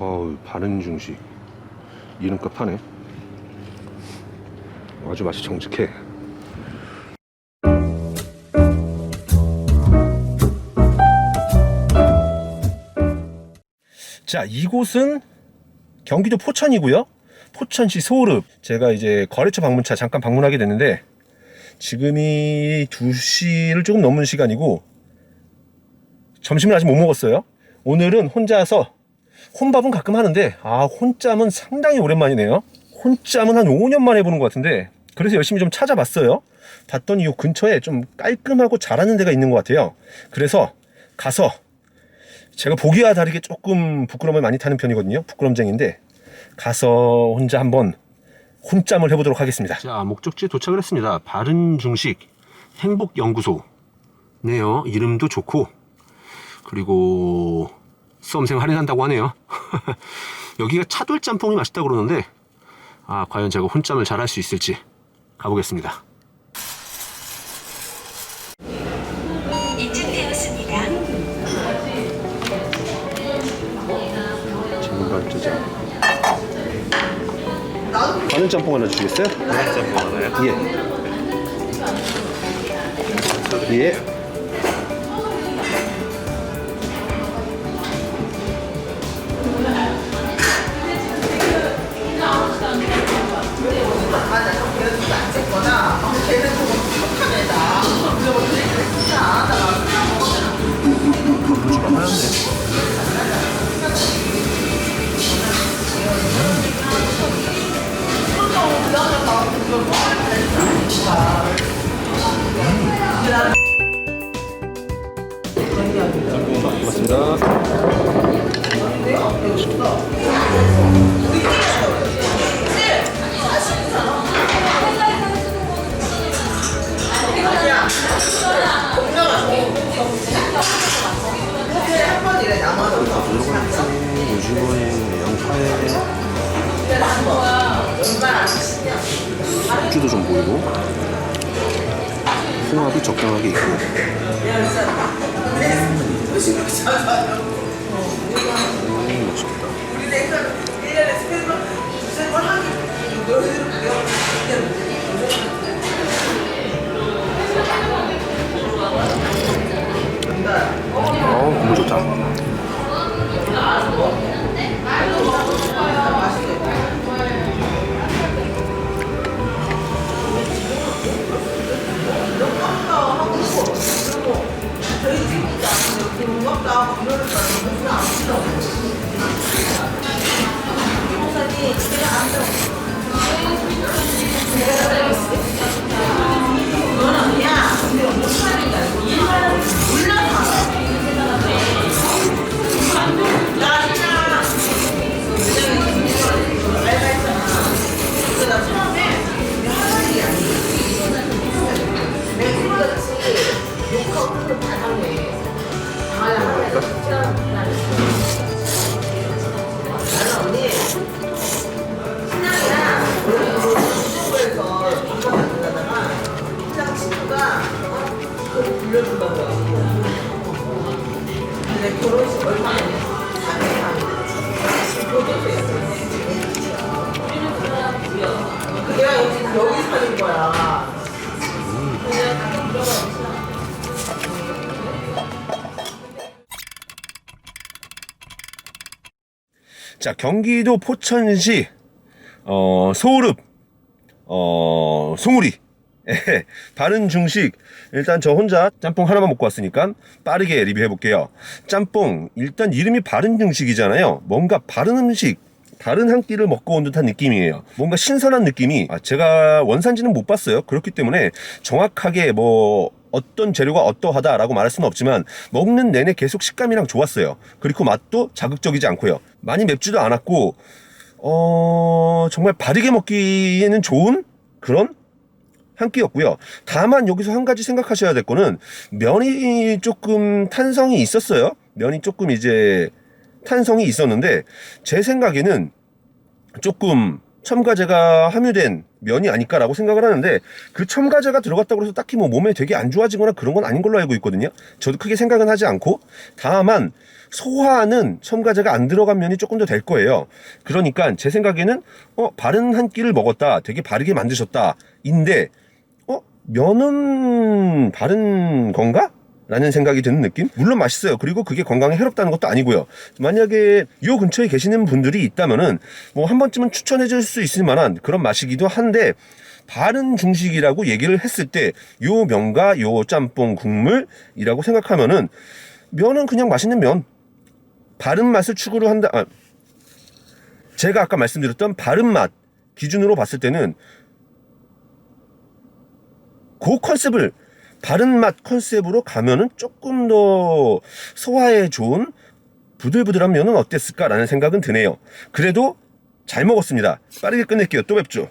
어우 바른 중식. 이름값 하네. 아주 맛이 정직해. 자 이곳은 경기도 포천이고요. 포천시 소읍. 제가 이제 거래처 방문차 잠깐 방문하게 됐는데 지금이 2시를 조금 넘은 시간이고 점심을 아직 못 먹었어요. 오늘은 혼자서 혼밥은 가끔 하는데 아 혼짬은 상당히 오랜만이네요. 혼짬은 한 5년 만에 보는 것 같은데 그래서 열심히 좀 찾아봤어요. 봤더니 이 근처에 좀 깔끔하고 잘하는 데가 있는 것 같아요. 그래서 가서 제가 보기와 다르게 조금 부끄러움을 많이 타는 편이거든요. 부끄럼쟁인데 가서 혼자 한번 혼짬을 해보도록 하겠습니다. 자 목적지에 도착을 했습니다. 바른 중식 행복 연구소. 네요. 이름도 좋고 그리고 수험생 할인한다고 하네요. 여기가 차돌 짬뽕이 맛있다고 그러는데 아 과연 제가 혼짬을 잘 할 수 있을지 가보겠습니다. 입증되었습니다. 바늘 짬뽕 하나 주시겠어요? 바늘 짬뽕 하나요? 예. 예. 숙주도 좀 보이고 홍합이 적당하게 있고. 음, 자 경기도 포천시 어, 소읍 어, 송우리 예, 바른 중식 일단 저 혼자 짬뽕 하나만 먹고 왔으니까 빠르게 리뷰해 볼게요 짬뽕 일단 이름이 바른 중식이잖아요 뭔가 바른 음식 다른 한 끼를 먹고 온 듯한 느낌이에요. 뭔가 신선한 느낌이 아, 제가 원산지는 못 봤어요. 그렇기 때문에 정확하게 뭐 어떤 재료가 어떠하다라고 말할 수는 없지만 먹는 내내 계속 식감이랑 좋았어요. 그리고 맛도 자극적이지 않고요. 많이 맵지도 않았고 어 정말 바르게 먹기에는 좋은 그런 한 끼였고요. 다만 여기서 한 가지 생각하셔야 될 거는 면이 조금 탄성이 있었어요. 면이 조금 이제 탄성이 있었는데 제 생각에는 조금 첨가제가 함유된 면이 아닐까라고 생각을 하는데 그 첨가제가 들어갔다고 해서 딱히 뭐 몸에 되게 안 좋아지거나 그런 건 아닌 걸로 알고 있거든요. 저도 크게 생각은 하지 않고 다만 소화는 첨가제가 안 들어간 면이 조금 더 될 거예요. 그러니까 제 생각에는 어 바른 한 끼를 먹었다, 되게 바르게 만드셨다인데 어 면은 바른 건가? 라는 생각이 드는 느낌? 물론 맛있어요. 그리고 그게 건강에 해롭다는 것도 아니고요. 만약에 요 근처에 계시는 분들이 있다면은 뭐 한 번쯤은 추천해 줄 수 있을 만한 그런 맛이기도 한데 바른 중식이라고 얘기를 했을 때 요 면과 요 짬뽕 국물이라고 생각하면은 면은 그냥 맛있는 면. 바른 맛을 추구를 한다. 아, 제가 아까 말씀드렸던 바른 맛 기준으로 봤을 때는 그 컨셉을 바른 맛 컨셉으로 가면은 조금 더 소화에 좋은 부들부들한 면은 어땠을까라는 생각은 드네요. 그래도 잘 먹었습니다. 빠르게 끝낼게요. 또 뵙죠.